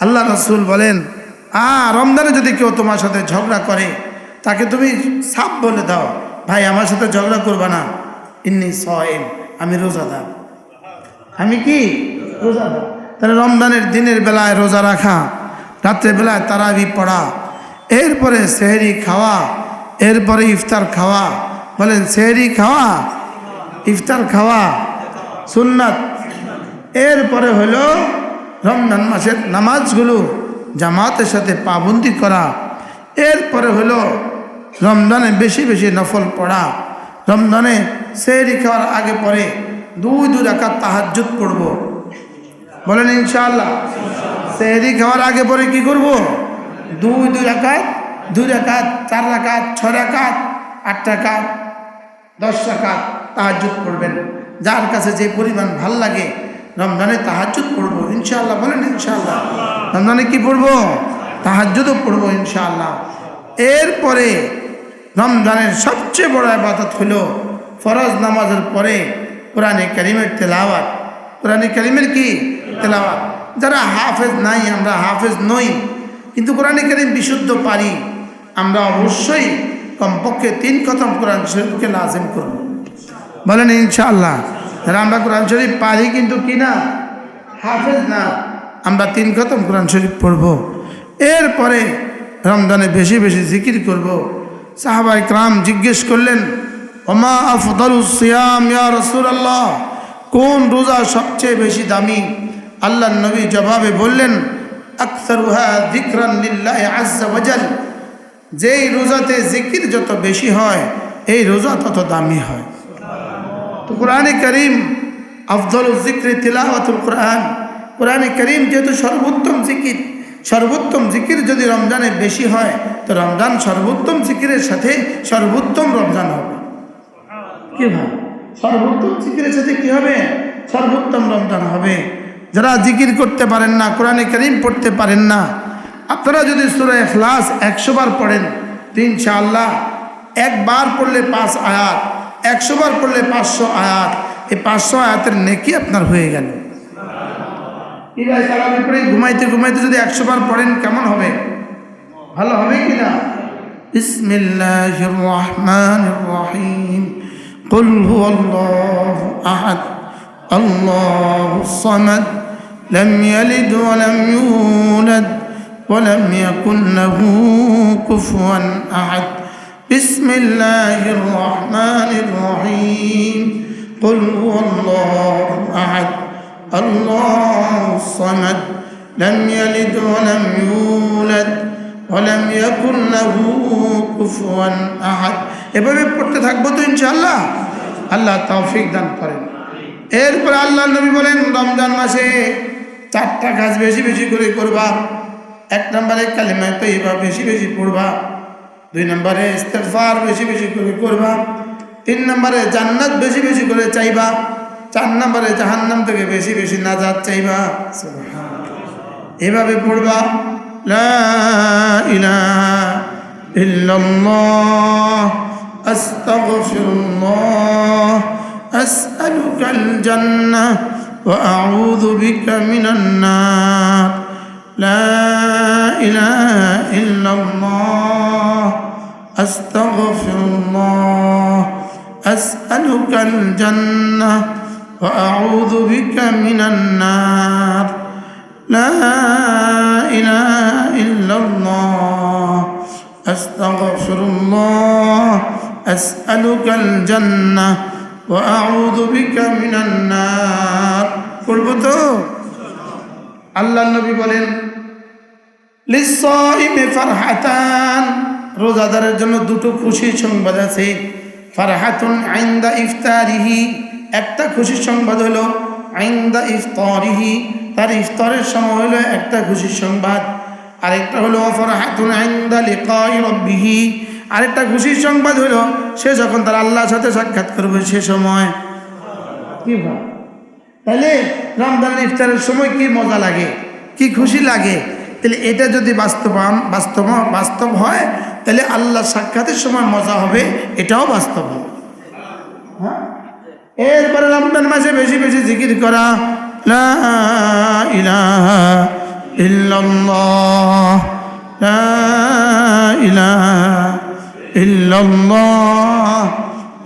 আল্লাহ রসুল বলেন, আ, রমজানে যদি কেউ তোমার সাথে ঝগড়া করে, তাকে তুমি সাপ বলে দাও। ভাই, আমার সাথে ঝগড়া করবা না। ইন্নি সয়েম আমি রোজাদার। আমি কি? রোজাদার। তাহলে রমজানের দিনের বেলায় রোজা রাখা, রাত্রের বেলায় তারাবি পড়া, এরপরে সেহরি খাওয়া, এরপরে ইফতার খাওয়া। বলেন, সেহরি খাওয়া, ইফতার খাওয়া, সুন্নাত। এরপরে হলো রমজান মাসের নামাজগুলো জামাতের সাথে পাবন্দি করা। এরপরে হলো রমজানে বেশি বেশি নফল পড়া। রমজানে সেহরি খাওয়ার আগে পরে দুই দুই রাকাত তাহাজ্জুদ পড়ব। বলেন ইনশাআল্লাহ। সেহরি খাওয়ার আগে পরে কি করব? দুই দুই রাকাত দুই রাকাত, চার রাকাত, ছয় রাকাত, আট রাকাত, দশ রাকাত তাহাজ্জুদ পড়বেন। যার কাছে যে পরিমাণ ভালো লাগে রমজানে তাহাজ্জুদ পড়ব, ইনশাআল্লাহ, বলেন ইনশাআল্লাহ। রমজানে কি পড়ব? তাহাজ্জুদও পড়ব, ইনশাআল্লাহ। এরপরে রমজানের সবচেয়ে বড় আবাদত হলো ফরজ নামাজের পরে কোরআনে করিমের তেলাওয়াত। কোরআনে করিমের কি? তেলাওয়াত। যারা হাফেজ নাই, আমরা হাফেজ নই, কিন্তু কোরআনে করিম বিশুদ্ধ পারি, আমরা অবশ্যই কমপক্ষে তিন খতম কোরআন শরীফকে লাজিম করব। বলেন ইনশাআল্লাহ। যারা আমরা কোরআন শরীফ পারি কিন্তু কি না? হাফেজ না। আমরা তিন খতম কোরআন শরীফ পড়ব। এরপরে রমজানে বেশি বেশি জিকির করব। সাহাবাই ক্রাম জিজ্ঞেস করলেন, ওমা আফদল সিয়াম ইয়া রসুলাল্লাহ? কোন রোজা সবচেয়ে বেশি দামি? আল্লাহ নবী জবাবে বললেন আকসরুহা যেই রোজাতে জিকির যত বেশি হয়, এই রোজা তত দামি হয়। তো কোরআনে করিম আফদল জিক্রে তিলাওয়াতুল কোরআন। কোরআনে করিম যেহেতু সর্বোত্তম জিকির সর্বোত্তম জিকির যদি রমজানে বেশি হয়, তো রমজান সর্বোত্তম জিকিরের সাথে সর্বোত্তম রমজান হবে। কি ভাই? সর্বোত্তম জিকিরের সাথে কি হবে? সর্বোত্তম রমজান হবে। যারা জিকির করতে পারেন না, কোরআনে করিম পড়তে পারেন না, আপনারা যদি সুরা এখলাস একশো বার পড়েন, তো ইনশাআল্লাহ একবার পড়লে পাঁচ আয়াত একশো বার পড়লে পাঁচশো আয়াত এই পাঁচশো আয়াতের নেকি আপনার হয়ে গেল কি ভাই তারাবি পড়ে ঘুমাইতে ঘুমাইতে যদি একশো বার পড়েন কেমন হবে ভালো হবে কি না বিসমিল্লাহ রহমান রহিম قل هو الله أحد الله الصمد لم يلد ولم يولد ولم يكن له كفوا أحد بسم الله الرحمن الرحيم قل هو الله أحد الله الصمد لم يلد ولم يولد ولم يكن له كفوا أحد এভাবে পড়তে থাকবো তো ইনশাআল্লাহ আল্লাহ তৌফিক দান করেন এরপরে আল্লাহ নবী বলেন রমজান মাসে চারটা কাজ বেশি বেশি করে করবা এক নম্বরে কালিমায় তৈবা বেশি বেশি পড়বা দুই নম্বরে ইস্তেফার বেশি বেশি করে করবা। তিন নম্বরে জান্নাত বেশি বেশি করে চাইবা। চার নম্বরে জাহান্নাম থেকে বেশি বেশি নাজাত চাইবা। এভাবে পড়বা আউযু বিকা মিনান أستغفر الله أسألك الجنة وأعوذ بك من النار لا إله إلا الله أستغفر الله أسألك الجنة وأعوذ بك من النار قل الله النبي بولين للصائم فرحتان রোজাদারের জন্য দুটো খুশির সংবাদ আছে। ফারহাতুন আইন্দা ইফতারিহি। একটা খুশির সংবাদ হলো আইন্দা ইফতারিহি। তার ইফতারের সময় হলো একটা খুশির সংবাদ। আরেকটা হলো ফারহাতুন আইন্দা লিকাই রব্বিহি। আরেকটা খুশির সংবাদ হলো সে যখন তার আল্লাহর সাথে সাক্ষাৎ করবে সে সময়। কি ভাব? তাহলে রমজান ইফতারের সময় কি মজা লাগে? কি খুশি লাগে? তাহলে এটা যদি বাস্তবায়ন বাস্তব বাস্তব হয়, তাহলে আল্লাহ সাক্ষাতের সময় মজা হবে, এটাও বাস্তব হবে। হ্যাঁ? এরপরে রমজান মাসে বেশি বেশি জিকির করা, লা ইলাহা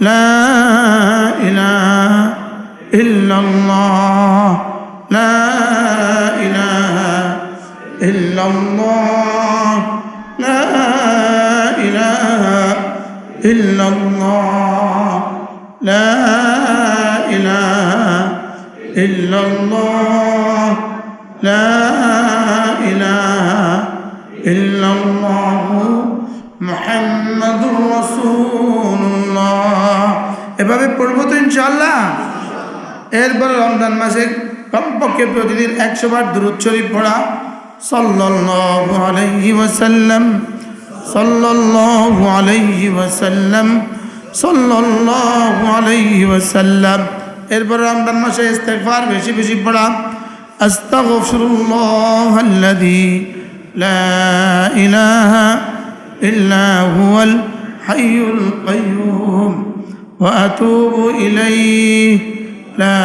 লা ইল্লাল্লাহ। إلا الله لا إله إلا الله لا إله إلا الله لا إله إلا الله محمد رسول الله এভাবে পড়বো তো ইনশাল্লাহ এরপর রমজান মাসে কমপক্ষে প্রতিদিন একশো বার দূরত শরীফ পড়া সাল্লাল্লাহু আলাইহি ওয়াসাল্লাম সাল্লাল্লাহু আলাইহি ওয়াসাল্লাম সাল্লাল্লাহু আলাইহি ওয়াসাল্লাম এরপর রমজান মাসে ইস্তেগফার বেশি বেশি পড়া আস্তাগফিরুল্লাহ আল্লাযী লা ইলাহা ইল্লা হুয়াল হাইয়ুল কাইয়্যুম ওয়া আতুবু ইলাইহি লা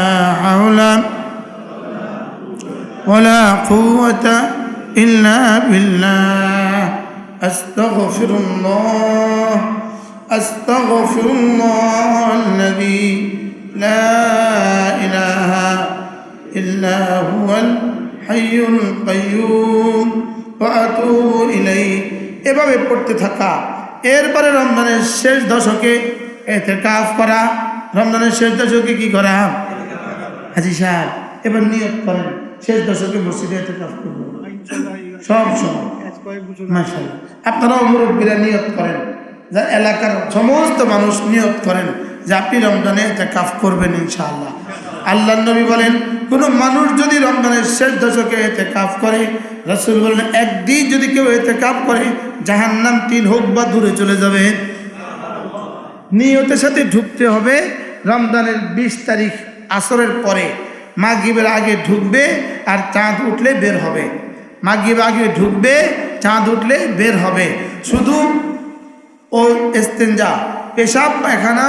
হাওলা ولا قوة إلا بالله أستغفر الله أستغفر الله الذي لا إله إلا هو الحي القيوم وأتوب إليه এভাবে পড়তে থাকা এরপরে রমজানের শেষ দশকে এতে কাফ করা রমজানের শেষ দশকে কি করা হাজি সাহেব এবার নিয়ত করেন শেষ দশকে মসজিদে এতে কাজ করবো সব সময়। মাশাআল্লাহ। আপনারাও মুরব্বীরা নিয়ত করেন, যা এলাকার সমস্ত মানুষ নিয়ত করেন যে আপনি রমজানে এতে কাফ করবেন ইনশাআল্লাহ। আল্লাহ নবী বলেন, কোনো মানুষ যদি রমজানের শেষ দশকে এতে কাফ করে, রসুল বলেন, একদিন যদি কেউ এতে কাফ করে, জাহান্নাম তিন হোক বা দূরে চলে যাবে। নিয়তের সাথে ঢুকতে হবে, রমজানের বিশ তারিখ আসরের পরে। মাগরিবের আগে ঢুকবে আর চাঁদ উঠলে বের হবে। মাগরিব আগে ঢুকবে, চাঁদ উঠলে বের হবে। শুধু ও এস্তেঞ্জা পেশাব, পায়খানা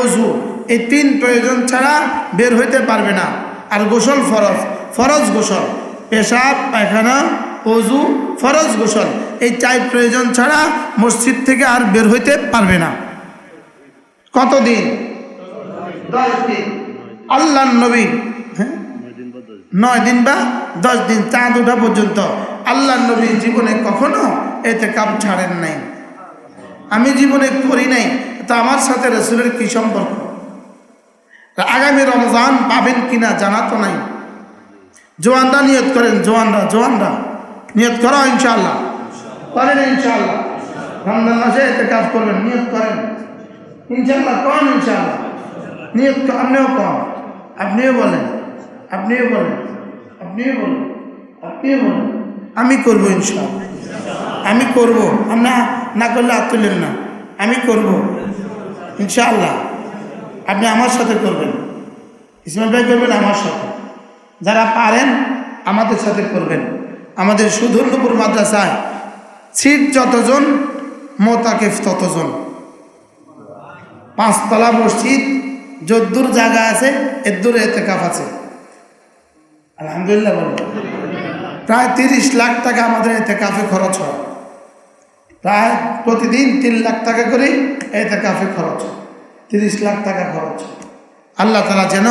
অজু এই তিন প্রয়োজন ছাড়া বের হইতে পারবে না। আর গোসল ফরজ ফরজ গোসল, পেশাব, পায়খানা অজু ফরজ গোসল, এই চার প্রয়োজন ছাড়া মসজিদ থেকে আর বের হইতে পারবে না। কতদিন? দশ দিন। আল্লাহ নবী নয় দিন বা দশ দিন, চাঁদ ওঠা পর্যন্ত। আল্লাহ নবী জীবনে কখনো এতে কাপ ছাড়েন নাই। আমি জীবনে করি নাই, তা আমার সাথে রসুলের কি সম্পর্ক? আগামী রমজান পাবেন কিনা জানা তো নাই। জোয়ানরা নিয়ত করেন, জোয়ানরা জোয়ানরা। নিয়ত করো ইনশাল্লাহ করেন ইনশাল্লাহ রমজান মাসে এতে কাজ করবেন, নিয়ত করেন। ইনশাল্লাহ কন ইনশাল্লাহ নিয়ত আপনিও কন আপনিও বলেন। আপনিও বলেন আপনিও বলেন আপনিও বলেন। আমি করব ইনশাল্লাহ। আমি করব, আমরা না করলে আর তুলেন না। আমি করব ইনশাআল্লাহ আপনি আমার সাথে করবেন। ইসমাইল ভাই করবেন আমার সাথে। যারা পারেন, আমাদের সাথে করবেন। আমাদের সুধর্ণপুর মাদ্রাসায় সিট যতজন, মোতাকেফ ততজন। পাঁচতলা মসজিদ, যদ্দুর জায়গা আছে, এদ্দুর এতে কাপ আছে। আলহামদুলিল্লাহ বলুন প্রায় তিরিশ লাখ টাকা আমাদের এতে কাফে খরচ হয়। প্রায় প্রতিদিন তিন লাখ টাকা করে এতে কাফে খরচ হয়। তিরিশ লাখ টাকা খরচ। আল্লাহ তালা যেন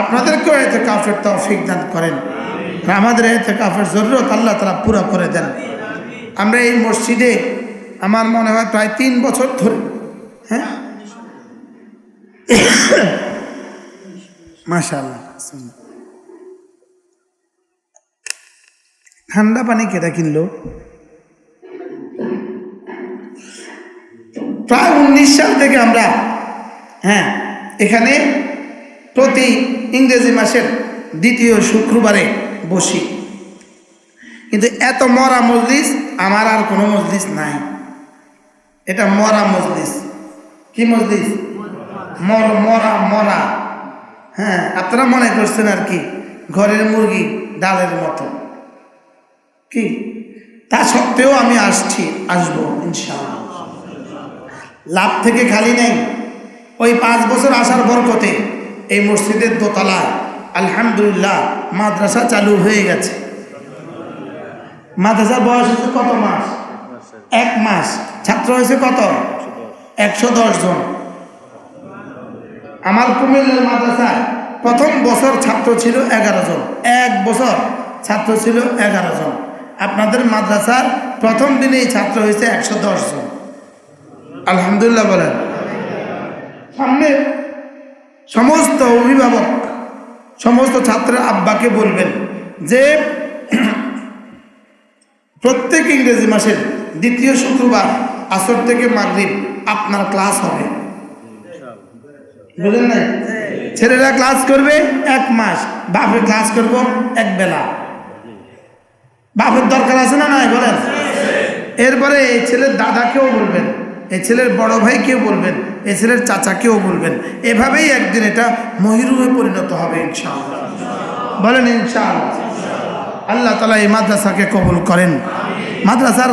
আপনাদেরকেও এতে কাফের তৌফিক দান করেন। আমাদের এতে কাফের জরুরত আল্লাহ তালা পুরো করে দেন। আমরা এই মসজিদে, আমার মনে হয় প্রায় তিন বছর ধরে হ্যাঁ? মাশাআল্লাহ। ঠান্ডা পানি কেটা কিনলো? প্রায় উনিশ সাল থেকে আমরা হ্যাঁ এখানে প্রতি ইংরেজি মাসের দ্বিতীয় শুক্রবারে বসি। কিন্তু এত মরা মজলিস, আমার আর কোনো মজলিস নাই। এটা মরা মজলিস। কি মজলিস? মর, মরা মরা। হ্যাঁ আপনারা মনে করছেন আর কি, ঘরের মুরগি ডালের মতো। কি? তা সত্ত্বেও আমি আসছি, আসব, ইনশাআল্লাহ। লাভ থেকে খালি নেই। ওই পাঁচ বছর আসার বরকতে এই মসজিদের দোতলায় আলহামদুলিল্লাহ মাদ্রাসা চালু হয়ে গেছে। মাদ্রাসার বয়স হয়েছে কত মাস? এক মাস। ছাত্র হয়েছে কত? একশো দশ জন। আমার কুমিল্লার মাদ্রাসায় প্রথম বছর ছাত্র ছিল এগারো জন। এক বছর ছাত্র ছিল এগারো জন। আপনাদের মাদ্রাসার প্রথম দিনেই ছাত্র হয়েছে একশো দশ জন। আলহামদুলিল্লাহ বলেন। সামনে সমস্ত অভিভাবক, সমস্ত ছাত্রের আব্বাকে বলবেন যে, প্রত্যেক ইংরেজি মাসের দ্বিতীয় শুক্রবার আসর থেকে মাগরিব আপনার ক্লাস হবে। বুঝলেন নাই? ছেলেরা ক্লাস করবে এক মাস, বাপের ক্লাস করব এক বেলা। বাপের দরকার আছে না নাই, বলেন? এরপরে এই ছেলের দাদাকেও বলবেন, এই ছেলের বড় ভাইকেও বলবেন, এই ছেলের চাচাকেও বলবেন। এভাবেই একদিন এটা মহিরুহে পরিণত হবে, ইনশাআল্লাহ। বলেন, ইনশাআল্লাহ। আল্লাহ তালা এই মাদ্রাসাকে কবুল করেন। মাদ্রাসার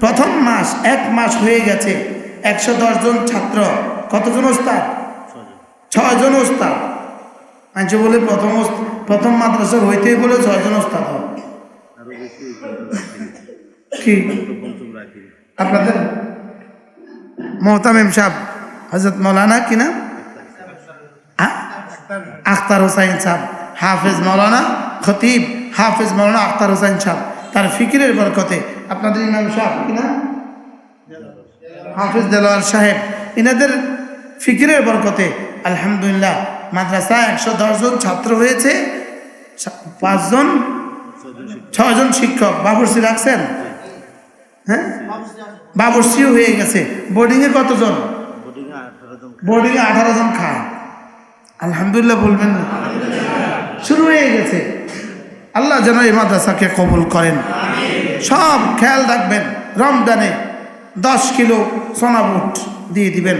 প্রথম মাস, এক মাস হয়ে গেছে। একশো জন ছাত্র। কতজন ওস্তাদ? ছয়জন ওস্তাদ। আনছে বলে প্রথম প্রথম মাদ্রাসার হইতেই বলে ছয়জন ওস্তাদ হয়। আপনাদের? মোহতামিম সাহেব হজরত মৌলানা কি না? আখতার হোসাইন সাহ হাফেজ মৌলানা খতিব, হাফেজ মৌলানা আখতার হোসাইন সাহেব। তার ফিকিরের বরকতে আপনাদের ইমাম সাহেব কি না? হাফিজ দেলোয়ার সাহেব এনাদের ফিকিরের বরকতে আলহামদুলিল্লাহ মাদ্রাসা একশো জন ছাত্র হয়েছে পাঁচজন ছজন শিক্ষক বাবরসি রাখছেন? হ্যাঁ? বাবরসিও হয়ে গেছে। বোর্ডিংয়ে কতজন? বোর্ডিংয়ে আঠারো জন খায়। আলহামদুলিল্লাহ বলবেন না। শুরু হয়ে গেছে। আল্লাহ যেন এই মাদ্রাসাকে কবুল করেন। সব খেয়াল রাখবেন। রমজানে দশ কিলো সোনা বুট দিয়ে দিবেন।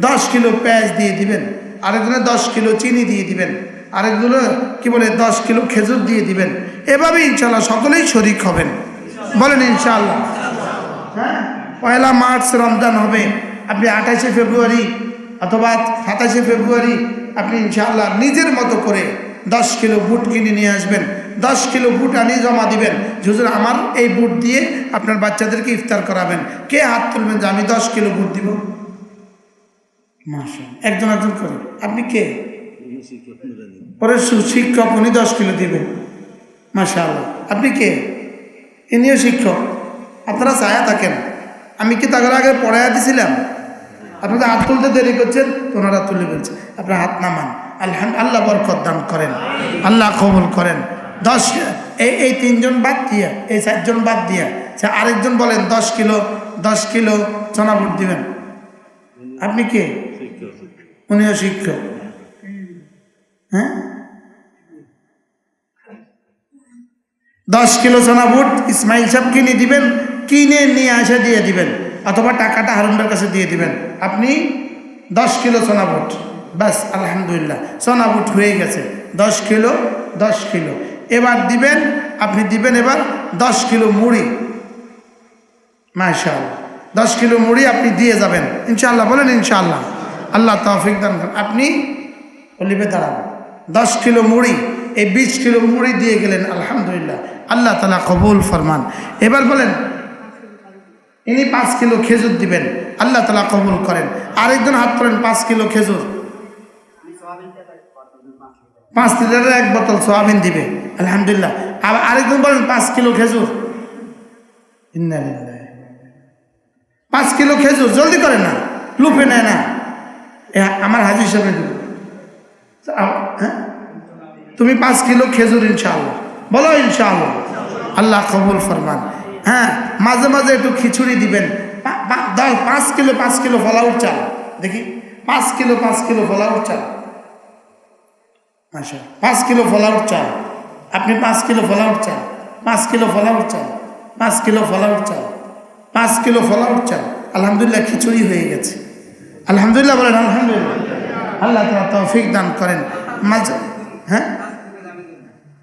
দশ কিলো পেঁয়াজ দিয়ে দিবেন। আরেকজনে দশ কিলো চিনি দিয়ে দিবেন। আরেকগুলো কি বলে, দশ কিলো খেজুর দিয়ে দিবেন। এভাবে ইনশাল্লাহ সকলেই শরিক হবেন। বলেন ইনশাল্লাহ হ্যাঁ? পয়লা মার্চ রমজান হবে। আপনি আঠাশে ফেব্রুয়ারি অথবা সাতাশে ফেব্রুয়ারি আপনি ইনশাআল্লাহ নিজের মতো করে দশ কিলো বুট কিনে নিয়ে আসবেন। দশ কিলো বুট আনিয়ে জমা দিবেন। হুজুর, আমার এই বুট দিয়ে আপনার বাচ্চাদেরকে ইফতার করাবেন। কে হাত তুলবেন যে আমি দশ কিলো বুট দিব? মাসা একজন একজন করে। আপনি কে? পরে শিক্ষক উনি দশ কিলো দিবেন মাসা আল্লাহ আপনি কে? ইনিও শিক্ষক। আপনারা ছায়া থাকেন। আমি কি তাদের আগে পড়াইয়া দিছিলাম? আপনাদের হাত তুলতে দেরি করছেন তো ওনারা তুলে বলছে আপনার হাত নামান। আল্লাহ আল্লাহ বরকত দান করেন। আল্লাহ কবুল করেন। দশ এই এই তিনজন বাদ দিয়া এই চারজন বাদ দিয়া সে আরেকজন বলেন দশ কিলো দশ কিলো চনা বুট দিবেন। আপনি কে? উনিও শিক্ষক। হ্যাঁ? দশ কিলো সোনা বুট ইসমাইল সাহেব কিনে দিবেন, কিনে নিয়ে এসে দিয়ে দিবেন, অথবা টাকাটা হারুনটার কাছে দিয়ে দিবেন। আপনি দশ কিলো সোনা বুট, ব্যাস, আলহামদুলিল্লাহ, সোনা বুট হয়ে গেছে। দশ কিলো দশ কিলো। এবার দিবেন, আপনি দিবেন এবার দশ কিলো মুড়ি। মাশাল দশ কিলো মুড়ি আপনি দিয়ে যাবেন। ইনশাল্লাহ বলেন ইনশাআল্লাহ। আল্লাহ তৌফিক দান আপনি অলিভে দাঁড়ান। দশ কিলো মুড়ি এই বিশ কিলো মুড়ি দিয়ে গেলেন, আলহামদুলিল্লাহ। আল্লাহ তালা কবুল ফরমান। এবার বলেন, ইনি পাঁচ কিলো খেজুর দিবেন, আল্লাহ তালা কবুল করেন। আরেকজন হাত করেন পাঁচ কিলো খেজুর। পাঁচ লিটারের এক বোতল সোয়াবিন দিবে, আলহামদুলিল্লাহ। আর আরেকজন বলেন, পাঁচ কিলো খেজুর। পাঁচ কিলো খেজুর, জলদি করে না, লুফে নেয় না। আমার হাজির দিব। হ্যাঁ? তুমি পাঁচ কিলো খেজুর ইনশাআল্লাহ। বলো ইনশাআল্লাহ। আল্লাহ কবুল ফরমান। হ্যাঁ মাঝে মাঝে একটু খিচুড়ি দিবেন। দশ পাঁচ কিলো পাঁচ কিলো ফলাউট চাল দেখি, পাঁচ কিলো পাঁচ কিলো ফলাউট চাল আচ্ছা পাঁচ কিলো ফলাউট চাল আপনি পাঁচ কিলো ফলাউট চাল পাঁচ কিলো ফলাউট চাল পাঁচ কিলো ফলাউট চাল পাঁচ কিলো ফলাউট চাল আলহামদুলিল্লাহ খিচুড়ি হয়ে গেছে। আলহামদুলিল্লাহ বলেন, আলহামদুলিল্লাহ। আল্লাহ তালা তৌফিক দান করেন। মাঝে হ্যাঁ?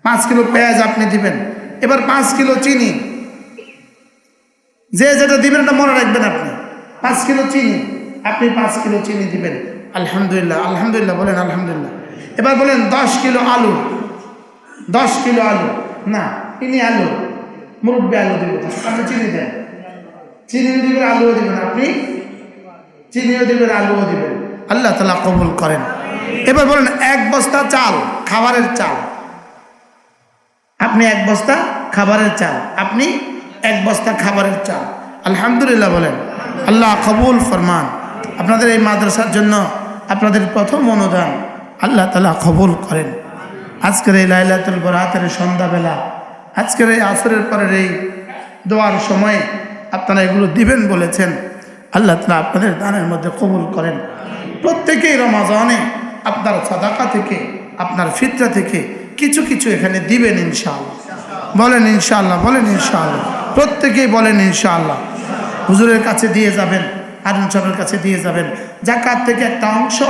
পাঁচ কিলো পেঁয়াজ আপনি দিবেন। এবার পাঁচ কিলো চিনি। যে যেটা দিবেন এটা মনে রাখবেন আপনি। পাঁচ কিলো চিনি। আপনি পাঁচ কিলো চিনি দিবেন। আলহামদুলিল্লাহ আলহামদুলিল্লাহ, বলেন আলহামদুলিল্লাহ। এবার বলেন দশ কিলো আলু। দশ কিলো আলু। না, ইনি আলু। মুরব্বী আলু দিবেন আপনি চিনি দেন। চিনিও দিবেন, আলুও দিবেন। আপনি চিনিও দিবেন, আলুও দিবেন। আল্লাহ তালা কবুল করেন। এবার বলেন এক বস্তা চাল, খাবারের চাল। আপনি এক বস্তা খাবারের চাল, আপনি এক বস্তা খাবারের চাল। আলহামদুলিল্লাহ বলেন, আল্লাহ কবুল ফরমান। আপনাদের এই মাদ্রাসার জন্য আপনাদের প্রথম অনুদান আল্লাহ তালা কবুল করেন। আজকের এই লাইলাতুল বরাতের সন্ধ্যাবেলা, আজকের এই আসরের পরের এই দোয়ার সময়ে আপনারা এগুলো দিবেন বলেছেন, আল্লাহ তালা আপনাদের দানের মধ্যে কবুল করেন। প্রত্যেকেই রমাজানে আপনার সাদাকা থেকে, আপনার ফিতরা থেকে কিছু কিছু এখানে দিবেন ইনশাআল্লাহ। বলেন ইনশাআল্লাহ বলেন ইনশাআল্লাহ। প্রত্যেকেই বলেন ইনশাআল্লাহ। হুজুরের কাছে দিয়ে যাবেন সাহেবের কাছে দিয়ে যাবেন। জাকাত থেকে একটা অংশ,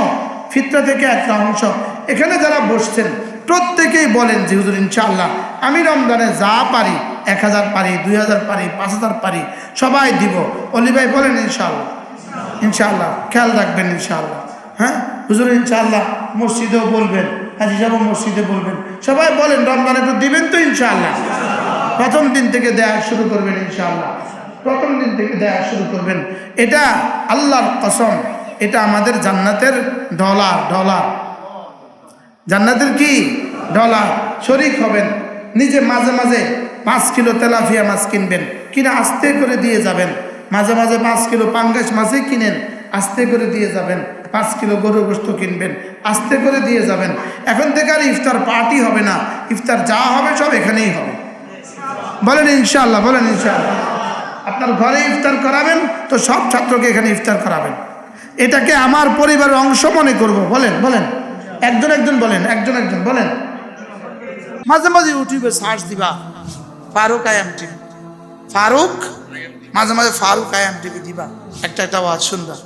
ফিতরা থেকে একটা অংশ। এখানে যারা বসছেন, প্রত্যেকেই বলেন যে, হুজুর, ইনশাআল্লাহ, আমি রমজানে যা পারি, এক হাজার পারি, দুই হাজার পারি, পাঁচ হাজার পারি, সবাই দিব। অলি ভাই, বলেন ইনশাআল্লাহ। ইনশাআল্লাহ, খেয়াল রাখবেন ইনশাআল্লাহ। হ্যাঁ? হুজুর, ইনশাআল্লাহ, মসজিদেও বলবেন। হাজি সাহেব মসজিদে বলবেন, সবাই বলেন রমজান একটু দিবেন তো ইনশাআল্লাহ। প্রথম দিন থেকে দেয়া শুরু করবেন ইনশাআল্লাহ। প্রথম দিন থেকে দেয়া শুরু করবেন। এটা আল্লাহর কসম, এটা আমাদের জান্নাতের ডলার ডলার। জান্নাতের কি? ডলার। শরিক হবেন, নিজে মাঝে মাঝে পাঁচ কিলো তেলাফিয়া মাছ কিনবেন, কিনে আস্তে করে দিয়ে যাবেন। মাঝে মাঝে পাঁচ কিলো পাঙ্গাস মাছই কিনেন, আস্তে করে দিয়ে যাবেন। পাঁচ কিলো গরু গোস্ত কিনবেন, আস্তে করে দিয়ে যাবেন। এখন থেকে আর ইফতার পার্টি হবে না। ইফতার যা হবে সব এখানেই হবে। বলেন ইনশাআল্লাহ বলেন ইনশাআল্লাহ। আপনার ঘরে ইফতার করাবেন, তো সব ছাত্রকে এখানে ইফতার করাবেন। এটাকে আমার পরিবারের অংশ মনে করব। বলেন বলেন। একজন একজন বলেন, একজন একজন বলেন। মাঝে মাঝে ইউটিউবে সার্চ দিবা, ফারুক আয়াম টিভি ফারুক, মাঝে মাঝে ফারুক আয়াম টিভি দিবা। একটা একটা আওয়াজ সুন্দর